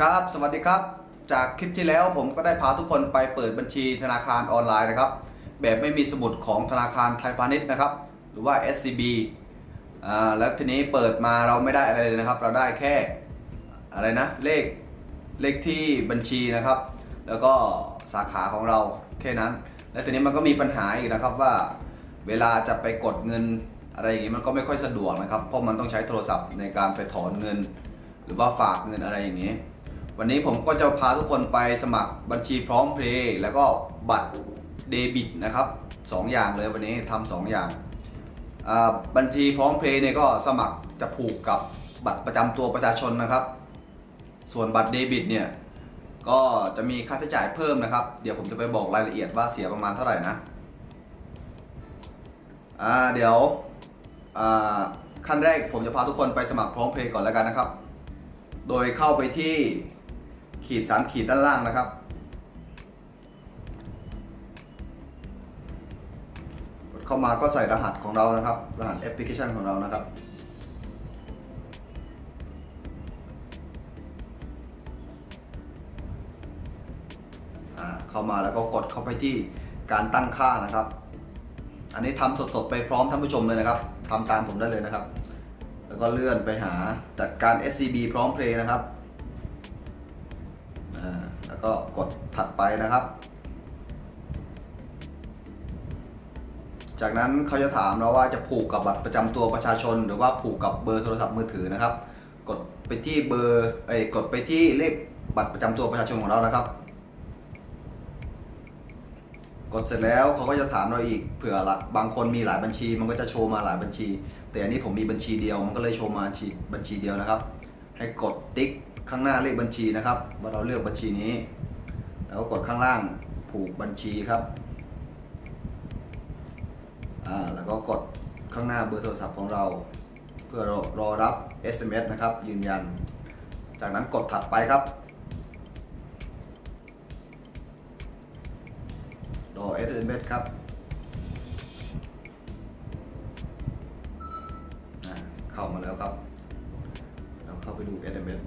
ครับสวัสดีครับ จากคลิปที่แล้วผมก็ได้พาทุกคนไปเปิดบัญชีธนาคารออนไลน์นะครับ แบบไม่มีสมุดของธนาคารไทยพาณิชย์นะครับ หรือว่า SCB อ่าแล้วทีนี้เปิดมาเราไม่ได้อะไรเลยนะครับ เราได้แค่อะไรนะเลขเลขที่บัญชีนะครับ แล้วก็สาขาของเราแค่นั้น แล้วทีนี้มันก็มีปัญหาอีกนะครับว่าเวลาจะไปกดเงินอะไรอย่างนี้มันก็ไม่ค่อยสะดวกนะครับ เพราะมันต้องใช้โทรศัพท์ในการไปถอนเงิน หรือว่าฝากเงินอะไรอย่างนี้ วันนี้ผมก็จะพาทุกคนไปสมัครบัญชีพร้อมเพลย์แล้วก็บัตรเดบิตนะครับสองอย่างเลยวันนี้ทำสองอย่าง บัญชีพร้อมเพลย์เนี่ยก็สมัครจะผูกกับบัตรประจำตัวประชาชนนะครับ ส่วนบัตรเดบิตเนี่ยก็จะมีค่าใช้จ่ายเพิ่มนะครับ เดี๋ยวผมจะไปบอกรายละเอียดว่าเสียประมาณเท่าไหร่นะอ่าเดี๋ยวอ่าขั้นแรกผมจะพาทุกคนไปสมัครพร้อมเพลย์ก่อนแล้วกันนะครับ โดยเข้าไปที่ ขีดสามขีดด้านล่างนะครับ กดเข้ามาก็ใส่รหัสของเรานะครับ รหัสแอปพลิเคชันของเรานะครับเข้ามาแล้วก็กดเข้าไปที่การตั้งค่านะครับ อันนี้ทำสดๆไปพร้อมท่านผู้ชมเลยนะครับทำตามผมได้เลยนะครับ แล้วก็เลื่อนไปหาจัดการ SCB พร้อมเพลย์นะครับ ก็กดถัดไปนะครับ จากนั้นเขาจะถามเราว่าจะผูกกับบัตรประจำตัวประชาชน หรือว่าผูกกับเบอร์โทรศัพท์มือถือนะครับ กดไปที่เบอร์เอ้กดไปที่เลขบัตรประจำตัวประชาชนของเรานะครับ กดเสร็จแล้วเขาก็จะถามเราอีกเผื่อละบางคนมีหลายบัญชี มันก็จะโชว์มาหลายบัญชี แต่อันนี้ผมมีบัญชีเดียวมันก็เลยโชว์มาบัญชีเดียวนะครับ ให้กดติ๊ก ข้างหน้าเลขบัญชีนะครับ ว่าเราเลือกบัญชีนี้ แล้วก็กดข้างล่างผูกบัญชีครับอ่าแล้วก็กดข้างหน้าเบอร์โทรศัพท์ของเรา เพื่อรอรอรับ SMS นะครับ ยืนยัน จากนั้นกดถัดไปครับรอ SMS ครับเข้ามาแล้วครับ เราเข้าไปดู SMS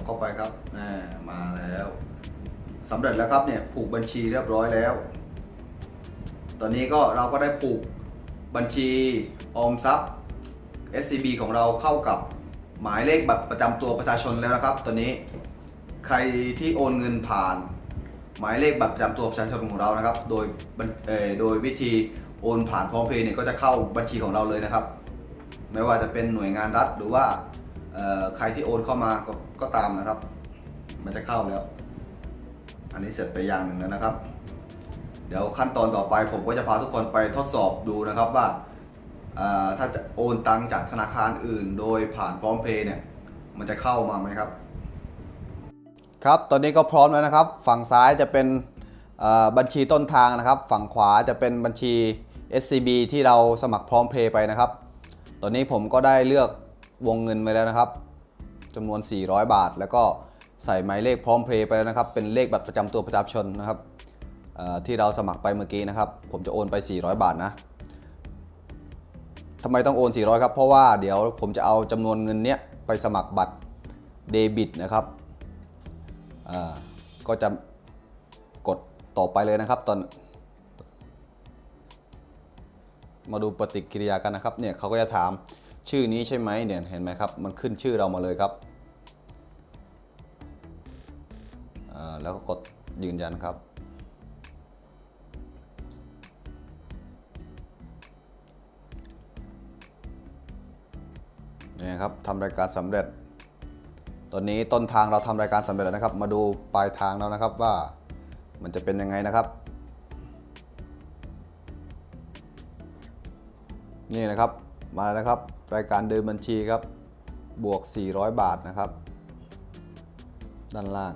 อกเข้าไปครับน่ามาแล้วสำเร็จแล้วครับเนี่ยผูกบัญชีเรียบร้อยแล้ว ตอนนี้ก็เราก็ได้ผูกบัญชีออมทรัพย์ SCB ของเราเข้ากับหมายเลขบัตรประจำตัวประชาชนแล้วนะครับ ตอนนี้ใครที่โอนเงินผ่าน หมายเลขบัตรประจำตัวประชาชนของเรานะครับ โดยโดยวิธีโอนผ่านพร้อมเพย์เนี่ยก็จะเข้าบัญชีของเราเลยนะครับ ไม่ว่าจะเป็นหน่วยงานรัฐหรือว่า ใครที่โอนเข้ามาก็ก็ตามนะครับ มันจะเข้าแล้ว อันนี้เสร็จไปอย่างหนึ่งแล้วนะครับ เดี๋ยวขั้นตอนต่อไปผมก็จะพาทุกคนไปทดสอบดูนะครับว่าถ้าจะโอนตังจากธนาคารอื่น โดยผ่านพร้อมเพย์เนี่ย มันจะเข้ามาไหมครับ ครับตอนนี้ก็พร้อมแล้วนะครับ ฝั่งซ้ายจะเป็นบัญชีต้นทางนะครับ ฝั่งขวาจะเป็นบัญชี SCB ที่เราสมัครพร้อมเพย์ไปนะครับ ตอนนี้ผมก็ได้เลือก วงเงินไปแล้วนะครับจำนวน 400 บาท แล้วก็ใส่หมายเลขพร้อมเพย์ไปแล้วนะครับ เป็นเลขบัตรประจำตัวประชาชนนะครับที่เราสมัครไปเมื่อกี้นะครับ ผมจะโอนไป 400 บาทนะทำไมต้องโอน 400 ครับ เพราะว่าเดี๋ยวผมจะเอาจำนวนเงินเนี้ยไปสมัครบัตรเดบิตนะครับก็จะกดต่อไปเลยนะครับตอน มาดูปฏิกิริยากันนะครับ เนี่ยเขาก็จะถาม ชื่อนี้ใช่ไหมเนี่ยเห็นไหมครับมันขึ้นชื่อเรามาเลยครับแล้วก็กดยืนยันครับ นี่ครับทำรายการสำเร็จ ตอนนี้ต้นทางเราทำรายการสำเร็จแล้วนะครับ มาดูปลายทางแล้วนะครับว่ามันจะเป็นยังไงนะครับ นี่นะครับมาแล้วครับ รายการเดินบัญชีครับ บวก 400 บาทนะครับ ด้านล่าง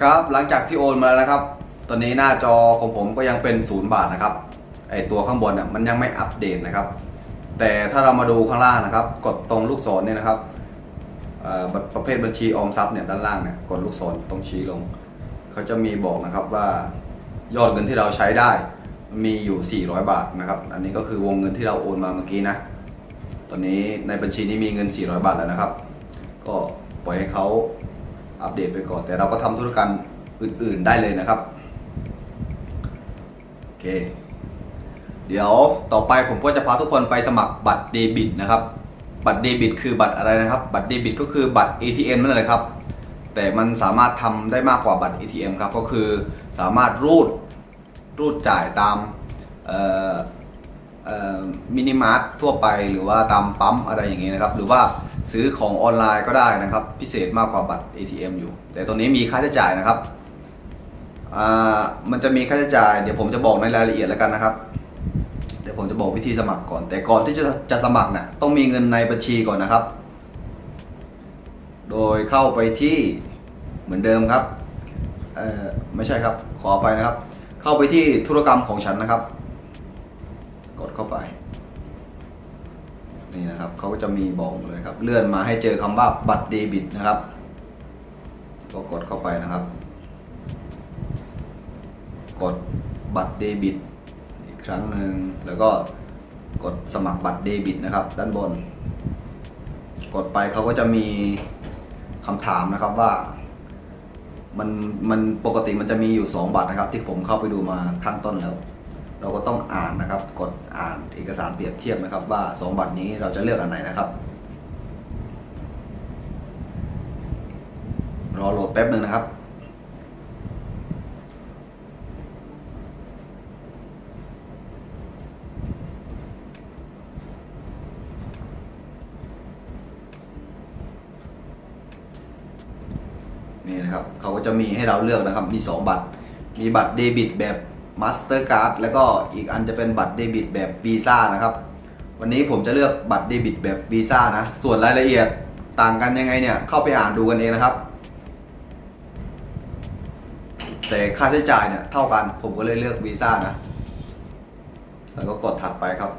ครับหลังจากที่โอนมาแล้วนะครับ ตอนนี้หน้าจอของผมก็ยังเป็น0บาทนะครับไอตัวข้างบนอะมันยังไม่อัปเดตนะครับ แต่ถ้าเรามาดูข้างล่างนะครับ กดตรงลูกศรเนี่ยนะครับประเภทบัญชีออมทรัพย์เนี่ยด้านล่างเนี่ยกดลูกศรตรงชี้ลง เขาจะมีบอกนะครับว่ายอดเงินที่เราใช้ได้มีอยู่ 400 บาทนะครับ อันนี้ก็คือวงเงินที่เราโอนมาเมื่อกี้นะ ตอนนี้ในบัญชีนี้มีเงิน 400 บาทแล้วนะครับ ก็ปล่อยให้เขาอัปเดตไปก่อน แต่เราก็ทำธุรกรรมอื่น ๆได้เลยนะครับ โอเค เดี๋ยวต่อไปผมก็จะพาทุกคนไปสมัครบัตรเดบิตนะครับ บัตรเดบิต คือบัตรอะไรนะครับ บัตรเดบิต ก็คือบัตร ATM นั่นแหละครับ แต่มันสามารถทำได้มากกว่าบัตร ATM ครับ ก็คือสามารถรูดรูดจ่ายตามเอ่อ มินิมาร์ททั่วไปหรือว่าตามปั๊มอะไรอย่างเงี้ยนะครับ หรือว่าซื้อของออนไลน์ก็ได้นะครับ พิเศษมากกว่าบัตร ATM อยู่ แต่ตัวนี้มีค่าใช้จ่ายนะครับมันจะมีค่าใช้จ่ายเดี๋ยวผมจะบอกในรายละเอียดแล้วกันนะครับ เดี๋ยวผมจะบอกวิธีสมัครก่อน แต่ก่อนที่จะจะสมัครเนี่ยต้องมีเงินในบัญชีก่อนนะครับ โดยเข้าไปที่เหมือนเดิมครับไม่ใช่ครับขอไปนะครับ เข้าไปที่ธุรกรรมของฉันนะครับ นี่นะครับเขาก็จะมีบอกเลยครับ เลื่อนมาให้เจอคำว่าบัตรเดบิตนะครับก็กดเข้าไปนะครับ กดบัตรเดบิตอีกครั้งหนึ่งแล้วก็กดสมัครบัตรเดบิตนะครับ ด้านบน กดไปเขาก็จะมีคำถามนะครับว่ามันมันปกติมันจะมีอยู่ 2 บัตรนะครับ ที่ผมเข้าไปดูมาข้างต้นแล้ว เราก็ต้องอ่านนะครับ กดอ่านเอกสารเปรียบเทียบนะครับ ว่า 2 บัตรนี้เราจะเลือกอันไหนนะครับ รอโหลดแป๊บหนึ่งนะครับนี่นะครับเขาก็จะมีให้เราเลือกนะครับ มี 2 บัตร มีบัตรเดบิตแบบ มาสเตอร์การ์ดแล้วก็อีกอันจะเป็นบัตรเดบิตแบบวีซ่านะครับ วันนี้ผมจะเลือกบัตรเดบิตแบบวีซ่านะ ส่วนรายละเอียดต่างกันยังไงเนี่ยเข้าไปอ่านดูกันเองนะครับ แต่ค่าใช้จ่ายเนี่ยเท่ากันผมก็เลยเลือกวีซ่านะ แล้วก็กดถัดไปครับ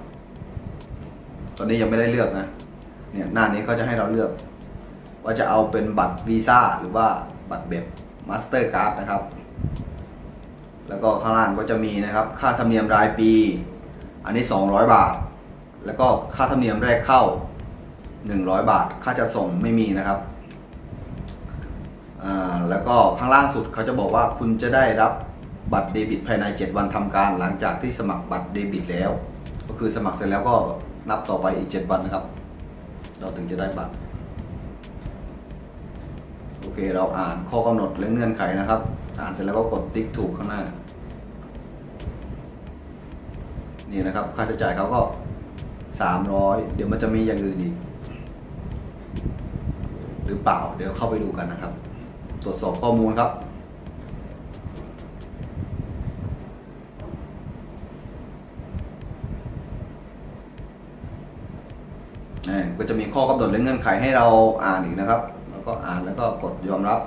ตอนนี้ยังไม่ได้เลือกนะเนี่ยหน้านี้เขาจะให้เราเลือก ว่าจะเอาเป็นบัตรวีซ่าหรือว่าบัตรแบบมาสเตอร์การ์ดนะครับ แล้วก็ข้างล่างก็จะมีนะครับค่าธรรมเนียมรายปี อันนี้ 200 บาท แล้วก็ค่าธรรมเนียมแรกเข้า 100 บาท ค่าจัดส่งไม่มีนะครับแล้วก็ข้างล่างสุดเขาจะบอกว่าคุณจะได้รับบัตรเดบิตภายใน 7 วันทำการ หลังจากที่สมัครบัตรเดบิตแล้ว ก็คือสมัครเสร็จแล้วก็นับต่อไปอีก 7 วันนะครับ เราถึงจะได้บัตร โอเค เราอ่านข้อกำหนดและเงื่อนไขนะครับ อ่านเสร็จแล้วก็กดติ๊กถูกข้างหน้า นี่นะครับ ค่าใช้จ่ายเขาก็ 300 เดี๋ยวมันจะมีอย่างอื่นอีก หรือเปล่า เดี๋ยวเข้าไปดูกันนะครับ ตรวจสอบข้อมูลครับอ่าก็จะมีข้อกำหนดและเงื่อนไขให้เราอ่านอีกนะครับ ก็อ่านแล้วก็กดยอมรับ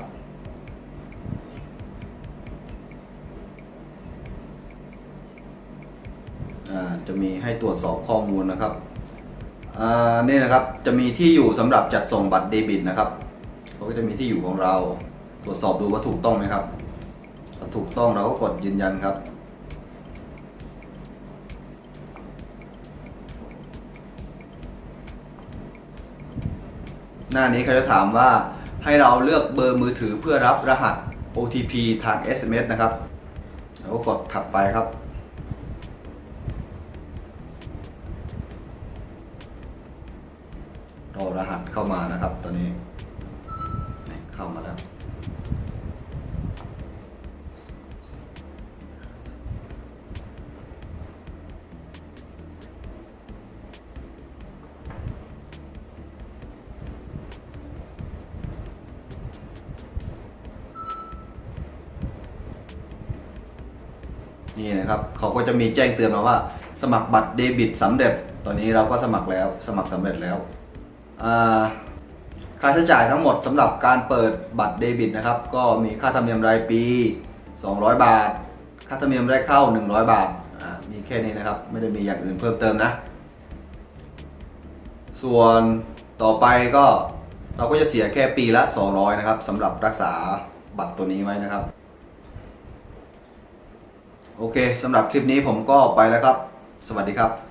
จะมีให้ตรวจสอบข้อมูลนะครับนี่นะครับจะมีที่อยู่สำหรับจัดส่งบัตรเดบิตนะครับเขาก็จะมีที่อยู่ของเราตรวจสอบดูว่าถูกต้องไหมครับถ้าถูกต้องเราก็กดยืนยันครับ หน้านี้เขาจะถามว่าให้เราเลือกเบอร์มือถือเพื่อรับรหัส OTP ทาง SMS นะครับแล้วก็กดถัดไปครับ รอรหัสเข้ามานะครับตอนนี้เข้ามาแล้ว นี่นะครับเขาก็จะมีแจ้งเตือนมาว่า สมัครบัตรเดบิตสำเร็จ ตอนนี้เราก็สมัครแล้วสมัครสำเร็จแล้วค่าใช้จ่ายทั้งหมดสำหรับการเปิดบัตรเดบิตนะครับ ก็มีค่าธรรมเนียมรายปี 200 บาท ค่าธรรมเนียมแรกเข้า 100 บาทมีแค่นี้นะครับ ไม่ได้มีอย่างอื่นเพิ่มเติมนะ ส่วนต่อไปก็เราก็จะเสียแค่ปีละ 200 นะครับสำหรับรักษาบัตรตัวนี้ไว้นะครับ โอเคสำหรับคลิปนี้ผมก็ไปแล้วครับ สวัสดีครับ